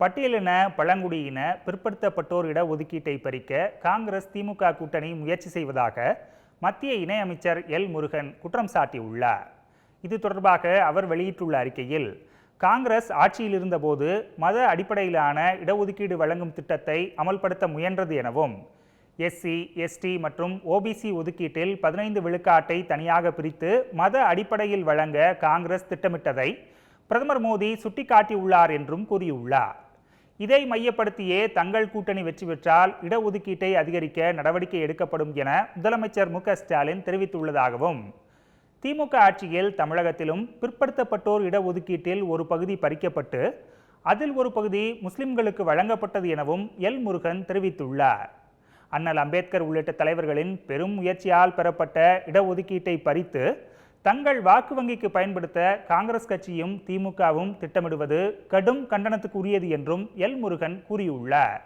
பட்டியலின பழங்குடியின பிற்படுத்தப்பட்டோர் இட ஒதுக்கீட்டை பறிக்க காங்கிரஸ் திமுக கூட்டணி முயற்சி செய்வதாக மத்திய இணையமைச்சர் எல். முருகன் குற்றம் சாட்டியுள்ளார். இது தொடர்பாக அவர் வெளியிட்டுள்ள அறிக்கையில் காங்கிரஸ் ஆட்சியில் இருந்தபோது மத அடிப்படையிலான இடஒதுக்கீடு வழங்கும் திட்டத்தை அமல்படுத்த முயன்றது எனவும் எஸ்சி எஸ்டி மற்றும் ஓபிசி ஒதுக்கீட்டில் பதினைந்து விழுக்காட்டை தனியாக பிரித்து மத அடிப்படையில் வழங்க காங்கிரஸ் திட்டமிட்டதை பிரதமர் மோடி சுட்டிக்காட்டியுள்ளார் என்றும் கூறியுள்ளார். இதை மையப்படுத்தியே தங்கள் கூட்டணி வெற்றி பெற்றால் இடஒதுக்கீட்டை அதிகரிக்க நடவடிக்கை எடுக்கப்படும் என முதலமைச்சர் மு ஸ்டாலின் தெரிவித்துள்ளதாகவும் திமுக ஆட்சியில் தமிழகத்திலும் பிற்படுத்தப்பட்டோர் இடஒதுக்கீட்டில் ஒரு பகுதி பறிக்கப்பட்டு அதில் ஒரு பகுதி முஸ்லிம்களுக்கு வழங்கப்பட்டது எனவும் எல் முருகன் தெரிவித்துள்ளார். அண்ணல் அம்பேத்கர் உள்ளிட்ட தலைவர்களின் பெரும் முயற்சியால் பெறப்பட்ட இடஒதுக்கீட்டை பறித்து தங்கள் வாக்கு வங்கிக்கு பயன்படுத்த காங்கிரஸ் கட்சியும் திமுகவும் திட்டமிடுவது கடும் கண்டனத்துக்குரியது என்றும் எல் முருகன் கூறியுள்ளார்.